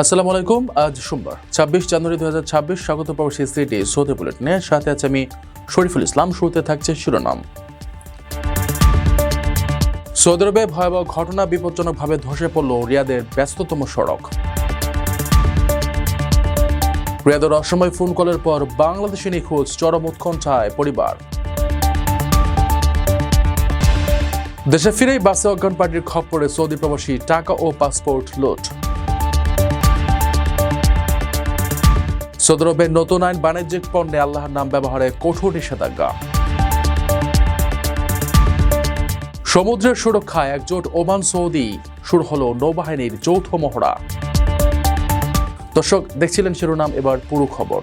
আসসালামু আলাইকুম, আজ সোমবার, ছাব্বিশ জানুয়ারি দু হাজার ছাব্বিশ, স্বাগত প্রবাসী সিটি সৌদি বুলেটিনে। সাথে আছে আমি শরীফুল ইসলাম, শুরুতে থাকছে শিরোনাম। সৌদি আরবে ভয়াবহ ঘটনা বিপজ্জনকভাবে ধসে পড়ল রিয়াদের ব্যস্ততম সড়ক। রিয়াদের অসময় ফোন কলের পর বাংলাদেশে নিখোঁজ, চরম উৎকণ্ঠায় পরিবার। দেশে ফিরেই বাসে অজ্ঞান পার্টির খপ্পরে সৌদি প্রবাসী টাকা ও পাসপোর্ট লুট। সৌদি নতুন আইন বাণিজ্যিক পণ্যে আল্লাহর নাম ব্যবহারে কঠোর নিষেধাজ্ঞা। সমুদ্রের সুরক্ষায় একজোট ওমান সৌদি, শুরু হল নৌবাহিনীর যৌথ মহড়া। দর্শক, দেখছিলেন শিরোনাম, এবার পুরো খবর।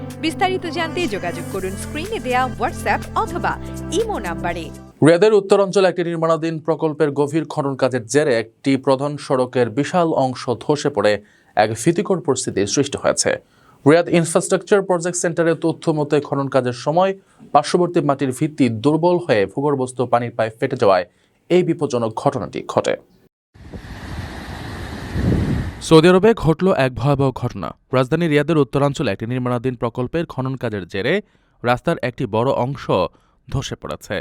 বিস্তারিত জানতে যোগাযোগ করুন স্ক্রিনে দেয়া হোয়াটসঅ্যাপ অথবা ইমো নাম্বারে। রিয়াদের উত্তরাঞ্চলে একটি নির্মাণাধীন প্রকল্পের গভীর খনন কাজের জেরে একটি প্রধান সড়কের বিশাল অংশ ধসে পড়ে এক ভীতিকর পরিস্থিতির সৃষ্টি হয়েছে। রিয়াদ ইনফ্রাস্ট্রাকচার প্রজেক্ট সেন্টারের তথ্য মতে খনন কাজের সময় পার্শ্ববর্তী মাটির ভিত্তি দুর্বল হয়ে ভূগর্ভস্থ পানির পাইপ ফেটে যাওয়ায় এই বিপজ্জনক ঘটনাটি ঘটে। সৌদি আরবে ঘটল এক ভয়াবহ ঘটনা। রাজধানী রিয়াদের উত্তরাঞ্চলে একটি নির্মাণাধীন প্রকল্পের খনন কাজের জেরে রাস্তার একটি বড় অংশ ধসে পড়েছে।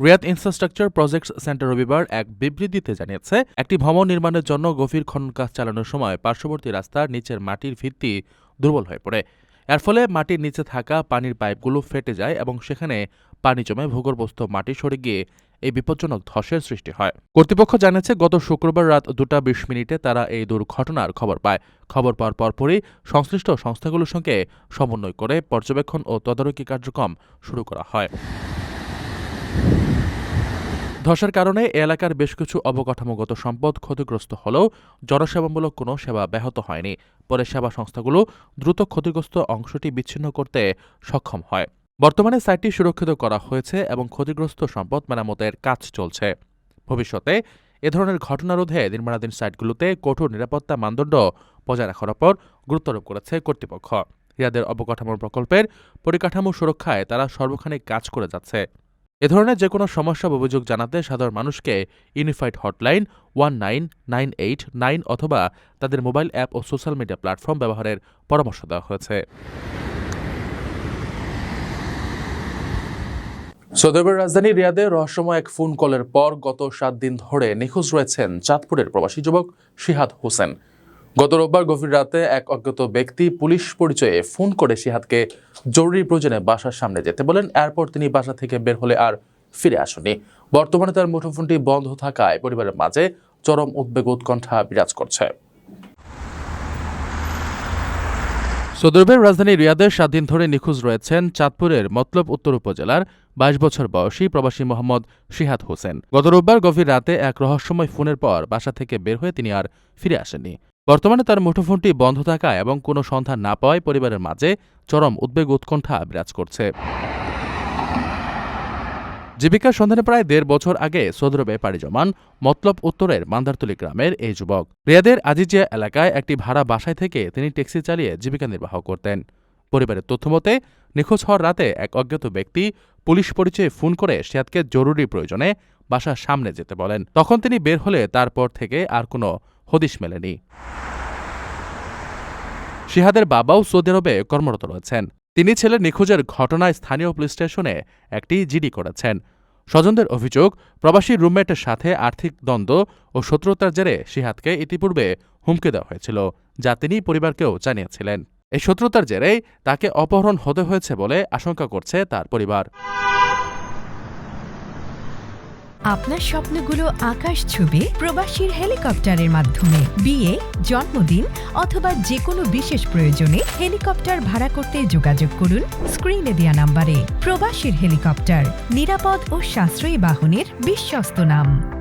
রিয়াদ ইনফ্রাস্ট্রাকচার প্রজেক্ট সেন্টার রবিবার এক বিবৃতিতে জানিয়েছে, একটি ভবন নির্মাণের জন্য গভীর খনন কাজ চালানোর সময় পার্শ্ববর্তী রাস্তার নিচের মাটির ভিত্তি দুর্বল হয়ে পড়ে। এর ফলে মাটির নিচে থাকা পানির পাইপগুলো ফেটে যায় এবং সেখানে পানি জমে ভূগর্ভস্থ মাটি সরে গিয়ে এই বিপজ্জনক ধসের সৃষ্টি হয়। কর্তৃপক্ষ জানিয়েছে, গত শুক্রবার রাত দুটা বিশ মিনিটে তারা এই দুর্ঘটনার খবর পায়। খবর পাওয়ার পরপরই সংশ্লিষ্ট সংস্থাগুলোর সঙ্গে সমন্বয় করে পর্যবেক্ষণ ও তদারকি কার্যক্রম শুরু করা হয়। ধসের কারণে এলাকার বেশ কিছু অবকাঠামোগত সম্পদ ক্ষতিগ্রস্ত হলেও জনসেবামূলক কোনো সেবা ব্যাহত হয়নি। পরে সেবা সংস্থাগুলো দ্রুত ক্ষতিগ্রস্ত অংশটি বিচ্ছিন্ন করতে সক্ষম হয়। বর্তমানে সাইটটি সুরক্ষিত করা হয়েছে এবং ক্ষতিগ্রস্ত সম্পদ মেরামতের কাজ চলছে। ভবিষ্যতে এ ধরনের ঘটনা রোধে নির্মাণাধীন সাইটগুলোতে কঠোর নিরাপত্তা মানদণ্ড বজায় রাখার ওপর গুরুত্বারোপ করেছে কর্তৃপক্ষ। রিয়াদের অবকাঠামো প্রকল্পের পরিকাঠামো সুরক্ষায় তারা সর্বখানিক কাজ করে যাচ্ছে। এ ধরনের যে কোনো সমস্যা অভিযোগ জানাতে সাধারণ মানুষকে unified hotline one nine nine eight nine অথবা তাদের মোবাইল অ্যাপ ও সোশ্যাল মিডিয়া প্ল্যাটফর্ম ব্যবহারের পরামর্শ দেওয়া হয়েছে। সৌদি আরবের রাজধানী রিয়াদে রহস্যময় এক ফোন কলের পর গত সাত দিন ধরে নিখোঁজ রয়েছেন চাঁদপুরের প্রবাসী যুবক শিহাদ হোসেন। গত রোববার গভীর রাতে এক অজ্ঞাত ব্যক্তি পুলিশ পরিচয়ে ফোন করে শিহাদকে জরুরি প্রয়োজনে বাসার সামনে যেতে বলেন। এরপর তিনি বাসা থেকে বের হলে আর ফিরে আসেনি বর্তমানে তার মুঠোফোনটি বন্ধ থাকায় পরিবারের মাঝে চরম উদ্বেগ উৎকণ্ঠা বিরাজ করছে। সৌদি আরবের রাজধানী রিয়াদের সাত দিন ধরে নিখোঁজ রয়েছেন চাঁদপুরের মতলব উত্তর উপজেলার বাইশ বছর বয়সী প্রবাসী মোহাম্মদ শিহাদ হোসেন। গত রোববার গভীর রাতে এক রহস্যময় ফোনের পর বাসা থেকে বের হয়ে তিনি আর ফিরে আসেননি। বর্তমানে তার মুঠোফোনটি বন্ধ থাকা এবং কোনো সন্ধান না পাওয়ায় পরিবারের মাঝে চরম উদ্বেগ উৎকণ্ঠা বিরাজ করছে। জীবিকার সন্ধানে প্রায় দেড় বছর আগে সৌদরবে পাড়ি জমান মতলব উত্তরের মান্দারতলি গ্রামের এই যুবক। রিয়াদের আজিজিয়া এলাকায় একটি ভাড়া বাসায় থেকে তিনি ট্যাক্সি চালিয়ে জীবিকা নির্বাহ করতেন। পরিবারের তথ্যমতে নিখোঁজ হওয়ার রাতে এক অজ্ঞাত ব্যক্তি পুলিশ পরিচয়ে ফোন করে সিয়াদকে জরুরি প্রয়োজনে বাসার সামনে যেতে বলেন। তখন তিনি বের হলে তারপর থেকে আর কোনো হদিশ মেলেনি। শিহাদের বাবাও সৌদি আরবে কর্মরত রয়েছেন। তিনি ছেলের নিখোঁজের ঘটনায় স্থানীয় পুলিশ স্টেশনে একটি জিডি করেছেন। স্বজনদের অভিযোগ, প্রবাসী রুমমেটের সাথে আর্থিক দ্বন্দ্ব ও শত্রুতার জেরে শিহাদকে ইতিপূর্বে হুমকি দেওয়া হয়েছিল, যা তিনি পরিবারকেও জানিয়েছিলেন। এই শত্রুতার জেরেই তাকে অপহরণ হতে হয়েছে বলে আশঙ্কা করছে তার পরিবার। আপনার স্বপ্নগুলো আকাশ ছুবে প্রবাসীর হেলিকপ্টারের মাধ্যমে। বিয়ে, জন্মদিন অথবা যে কোনো বিশেষ প্রয়োজনে হেলিকপ্টার ভাড়া করতে যোগাযোগ করুন স্ক্রিনে দেয়া নাম্বারে। প্রবাসীর হেলিকপ্টার, নিরাপদ ও সাশ্রয়ী বাহনের বিশ্বস্ত নাম।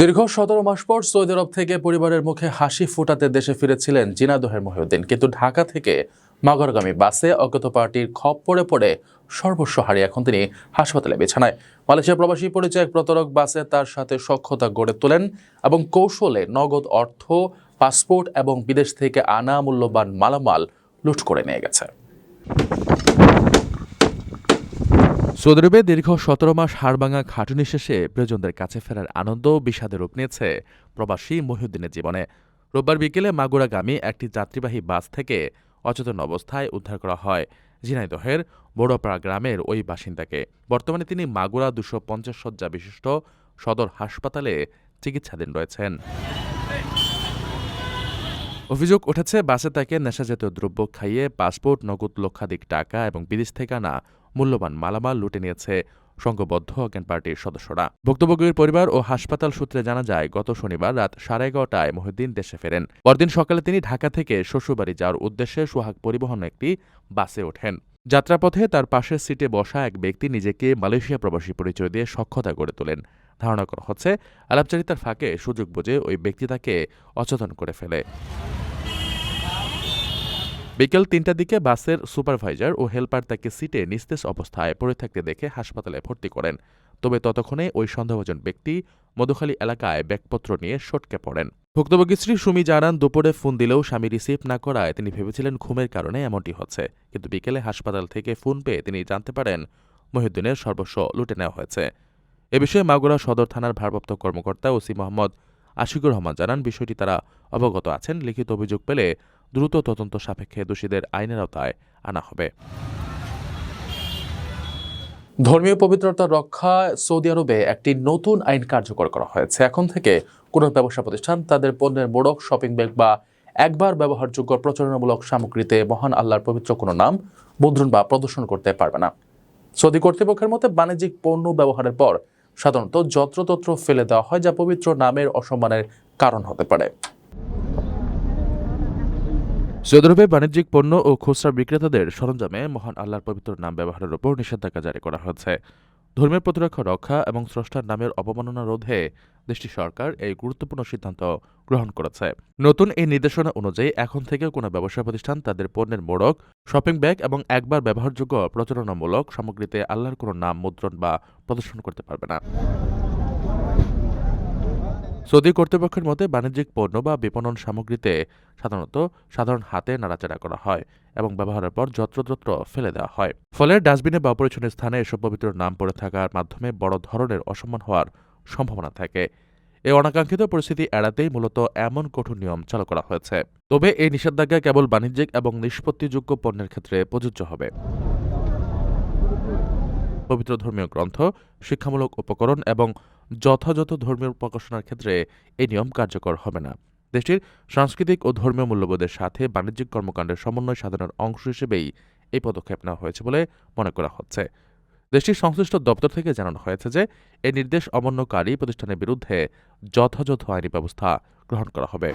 দীর্ঘ সতেরো মাস পর সৌদি আরব থেকে পরিবারের মুখে হাসি ফোটাতে দেশে ফিরেছিলেন জিনাদহের মহিউদ্দিন। কিন্তু ঢাকা থেকে মাগরগামী বাসে অজ্ঞাত পার্টির খপ পড়ে পড়ে সর্বস্ব হারিয়ে এখন তিনি হাসপাতালে বিছানায়। মালয়েশিয়া প্রবাসী পরিচয় এক প্রতারক বাসে তার সাথে সক্ষতা গড়ে তোলেন এবং কৌশলে নগদ অর্থ, পাসপোর্ট এবং বিদেশ থেকে আনা মূল্যবান মালামাল লুট করে নিয়ে গেছে। সৌদি আরবে দীর্ঘ সতেরো মাস হাড়ভাঙা খাটুনি শেষে প্রিয়জনদের কাছে ফেরার আনন্দ বিষাদে রূপ নিয়েছে প্রবাসী মহিউদ্দিনের জীবনে। রোববার বিকেলে মাগুরাগামী একটি যাত্রীবাহী বাস থেকে অচেতন অবস্থায় উদ্ধার করা হয় ঝিনাইদহের বড়পাড়া গ্রামের ওই বাসিন্দাকে। বর্তমানে তিনি মাগুরা দুশো পঞ্চাশ শয্যা বিশিষ্ট সদর হাসপাতালে চিকিৎসাধীন রয়েছেন। অভিযোগ উঠেছে, বাসে তাকে নেশাজাতীয় দ্রব্য খাইয়ে পাসপোর্ট, নগদ লক্ষাধিক টাকা এবং বিদেশ থেকে আনা মূল্যবান মালামাল লুটে নিয়েছে সংঘবদ্ধ অজ্ঞান পার্টির সদস্যরা। ভুক্তভোগীর পরিবার ও হাসপাতাল সূত্রে জানা যায়, গত শনিবার রাত সাড়ে এগারোটায় মহিউদ্দিন দেশে ফেরেন। পরদিন সকালে তিনি ঢাকা থেকে শ্বশুরবাড়ি যাওয়ার উদ্দেশ্যে সোহাগ পরিবহন একটি বাসে ওঠেন। যাত্রাপথে তার পাশের সিটে বসা এক ব্যক্তি নিজেকে মালয়েশিয়া প্রবাসী পরিচয় দিয়ে সক্ষতা গড়ে তোলেন। ধারণা করা হচ্ছে, আলাপচারিতার ফাঁকে সুযোগ বুঝে ওই ব্যক্তি তাকে অচেতন করে ফেলে। বিকেল তিনটার দিকে বাসের সুপারভাইজার ও হেলপার তাকে সিটে নিস্তেজ অবস্থায় পড়ে থাকতে দেখে হাসপাতালে ভর্তি করেন। তবে ততক্ষণে ওই সন্দেহভাজন ব্যক্তি মধুখালী এলাকায় ব্যাগপত্র নিয়ে সটকে পড়েন। ভুক্তভোগী স্ত্রী সুমি জানান, দুপুরে ফোন দিলেও স্বামী রিসিভ না করায় তিনি ভেবেছিলেন ঘুমের কারণে এমনটি হচ্ছে। কিন্তু বিকেলে হাসপাতাল থেকে ফোন পেয়ে তিনি জানতে পারেন, মহিউদ্দিনের সর্বস্ব লুটে নেওয়া হয়েছে। এ বিষয়ে মাগুরা সদর থানার ভারপ্রাপ্ত কর্মকর্তা ওসি মোহাম্মদ আশিকুর রহমান জানান, বিষয়টি তারা অবগত আছেন। লিখিত অভিযোগ পেলে দ্রুত তদন্ত সাপেক্ষে দোষীদের আইনের আওতায় আনা হবে। ধর্মীয় পবিত্রতা রক্ষায় সৌদি আরবে একটি নতুন আইন কার্যকর করা হয়েছে। এখন থেকে কোনো ব্যবসা প্রতিষ্ঠান তাদের পণ্যের মোড়ক, শপিং ব্যাগ বা একবার ব্যবহারযোগ্য প্রচারণামূলক সামগ্রীতে মহান আল্লাহর পবিত্র কোনো নাম মুদ্রণ বা প্রদর্শন করতে পারবে না। সৌদি কর্তৃপক্ষের মতে বাণিজ্যিক পণ্য ব্যবহারের পর সাধারণত যত্রতত্র ফেলে দেওয়া হয়, যা পবিত্র নামের অসম্মানের কারণ হতে পারে। সৌদি আরবে বাণিজ্যিক পণ্য ও খুচরা বিক্রেতাদের সরঞ্জামে মহান আল্লাহর পবিত্র নাম ব্যবহারের উপর নিষেধাজ্ঞা জারি করা হয়েছে। ধর্মের প্রতিরক্ষা, রক্ষা এবং স্রষ্টার নামের অবমাননা রোধে দেশটির সরকার এই গুরুত্বপূর্ণ সিদ্ধান্ত গ্রহণ করেছে। নতুন এই নির্দেশনা অনুযায়ী এখন থেকে কোনো ব্যবসা প্রতিষ্ঠান তাদের পণ্যের মোড়ক, শপিং ব্যাগ এবং একবার ব্যবহারযোগ্য প্রচারণামূলক সামগ্রীতে আল্লাহর কোনো নাম মুদ্রণ বা প্রদর্শন করতে পারবে না। সৌদি কর্তৃপক্ষের মতে বাণিজ্যিক পণ্য বা বিপণন সামগ্রীতে সাধারণত সাধারণ হাতে নাড়াচাড়া করা হয় এবং ব্যবহারের পর যত্রতত্র ফেলে দেওয়া হয়। ফলে ডাস্টবিনে বা অপরিচ্ছন্ন স্থানে এসব পবিত্র নাম পড়ে থাকার মাধ্যমে বড় ধরনের অসম্মান হওয়ার সম্ভাবনা থাকে। এই অনাকাঙ্ক্ষিত পরিস্থিতি এড়াতেই মূলত এমন কঠোর নিয়ম চালু করা হয়েছে। তবে এই নিষেধাজ্ঞা কেবল বাণিজ্যিক এবং নিষ্পত্তিযোগ্য পণ্যের ক্ষেত্রে প্রযোজ্য হবে। পবিত্র ধর্মীয় গ্রন্থ, শিক্ষামূলক উপকরণ এবং যথাযথ ধর্মীয় প্রকাশনার ক্ষেত্রে এই নিয়ম কার্যকর হবে না। দেশটির সাংস্কৃতিক ও ধর্মীয় মূল্যবোধের সাথে বাণিজ্যিক কর্মকাণ্ডের সমন্বয় সাধনের অংশ হিসেবেই এই পদক্ষেপ নেওয়া হয়েছে বলে মনে করা হচ্ছে। দেশটির সংশ্লিষ্ট দপ্তর থেকে জানানো হয়েছে যে, এই নির্দেশ অমান্যকারী প্রতিষ্ঠানের বিরুদ্ধে যথাযথ আইনি ব্যবস্থা গ্রহণ করা হবে।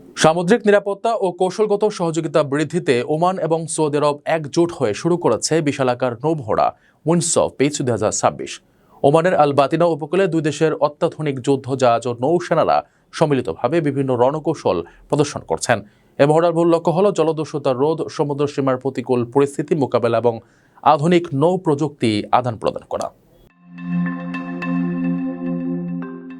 সামুদ্রিক নিরাপত্তা ও কৌশলগত সহযোগিতা বৃদ্ধিতে ওমান এবং সৌদি আরব একজোট হয়ে শুরু করেছে বিশালাকার নৌভরা উইন্ডস অফ পিচ দুই হাজার ছাব্বিশ। ওমানের আল বাতিনা উপকূলে দুই দেশের অত্যাধুনিক যুদ্ধ জাহাজ ও নৌসেনারা সম্মিলিতভাবে বিভিন্ন রণকৌশল প্রদর্শন করছেন। এ মহড়ার মূল লক্ষ্য হল জলদস্যুতা রোধ, সমুদ্র সীমার প্রতিকূল পরিস্থিতি মোকাবেলা এবং আধুনিক নৌ প্রযুক্তি আদান প্রদান করা।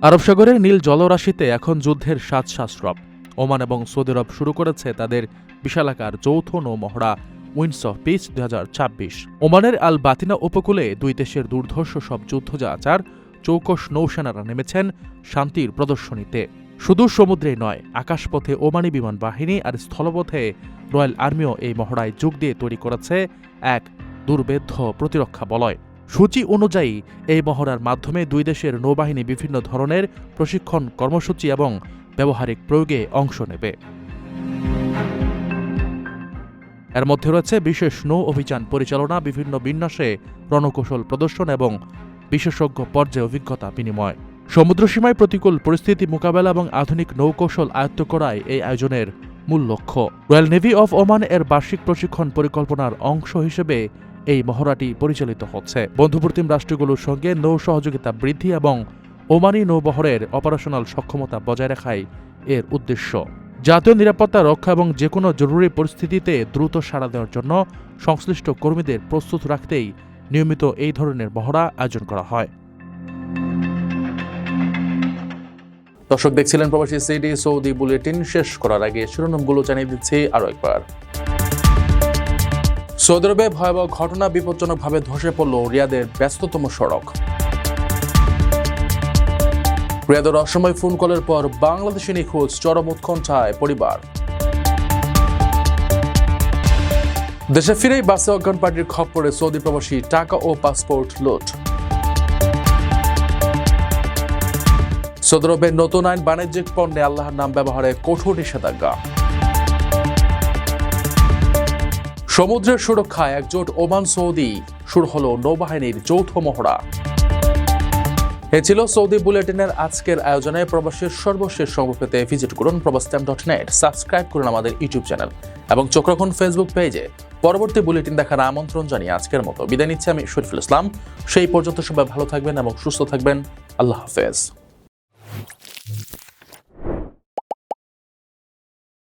আরব সাগরের নীল জলরাশিতে এখন যুদ্ধের সাত শাস্ত্রব ওমান এবং সৌদি আরব শুরু করেছে তাদের বিশালাকার যৌথ নৌ মহড়া উইন্ডস অফ হাজার ছাব্বিশ। ওমানের আল বাতিনা উপকূলে দুই দেশের দুর্ধর্ষ সব যুদ্ধজাহাজার, চৌকস নৌসেনারা নেমেছেন শান্তির প্রদর্শনীতে। শুধু সমুদ্রে নয়, আকাশপথে ওমানি বিমান বাহিনী আর স্থলপথে রয়্যাল আর্মিও এই মহড়ায় যোগ দিয়ে তৈরি করেছে এক দুর্বেদ্য প্রতিরক্ষা বলয়। সূচি অনুযায়ী, এই মহড়ার মাধ্যমে দুই দেশের নৌবাহিনী বিভিন্ন ধরনের প্রশিক্ষণ কর্মসূচি এবং ব্যবহারিক প্রয়োগে অংশ নেবে। এর মধ্যে রয়েছে বিশেষ নৌ অভিযান পরিচালনা, বিভিন্ন বিন্যাসে রণকৌশল প্রদর্শন এবং বিশেষজ্ঞ পর্যায়ে অভিজ্ঞতা বিনিময়। সমুদ্রসীমায় প্রতিকূল পরিস্থিতি মোকাবেলা এবং আধুনিক নৌকৌশল আয়ত্ত করাই এই আয়োজনের মূল লক্ষ্য। রয়্যাল নেভি অফ ওমান এর বার্ষিক প্রশিক্ষণ পরিকল্পনার অংশ হিসেবে এই মহড়াটি পরিচালিত হচ্ছে। বন্ধুপ্রতিম রাষ্ট্রগুলোর সঙ্গে নৌ সহযোগিতা বৃদ্ধি এবং ওমানি নৌবহরের অপারেশনাল সক্ষমতা বজায় রাখাই এর উদ্দেশ্য। জাতীয় নিরাপত্তা রক্ষা এবং যে কোনো জরুরি পরিস্থিতিতে দ্রুত সাড়া দেওয়ার জন্য সংশ্লিষ্ট কর্মীদের প্রস্তুত রাখতেই নিয়মিত এই ধরনের মহড়া আয়োজন করা হয়। দর্শক দেখছিলেন প্রবাসী সিডি সৌদি বুলেটিন। শেষ করার আগে শিরোনামগুলো জানিয়ে দিচ্ছি আরও একবার। সৌদি আরবে ভয়াবহ ঘটনা বিপজ্জনকভাবে ধসে পড়ল রিয়াদের ব্যস্ততম সড়ক। রিয়াদের অসময় ফোন কলের পর বাংলাদেশে নিখোঁজ চরম উৎকণ্ঠায় পরিবার। দেশে ফিরেই বাসে অজ্ঞান পার্টির খপ্পরে সৌদি প্রবাসী টাকা ও পাসপোর্ট লুট। সৌদি নতুন আইন বাণিজ্যিক পণ্যে আল্লাহর নাম ব্যবহারে কঠোর নিষেধাজ্ঞা। সমুদ্রের সুরক্ষায় একজোট ওমান সৌদি, শুরু হল নৌবাহিনীর যৌথ মহড়া। এ ছিল সৌদি বুলেটিনের আজকের আয়োজনে প্রবাসের সর্বশেষ সংবাদ পেতে ভিজিট করুন প্রবাসটাইম ডট নেট সাবস্ক্রাইব করুন আমাদের ইউটিউব চ্যানেল, এবং চোখ রাখুন ফেসবুক পেজে। পরবর্তী বুলেটিন দেখার আমন্ত্রণ জানিয়ে আজকের মতো বিদায় নিচ্ছি আমি শরীফুল ইসলাম। সেই পর্যন্ত সবাই ভালো থাকবেন এবং সুস্থ থাকবেন। আল্লাহ হাফেজ।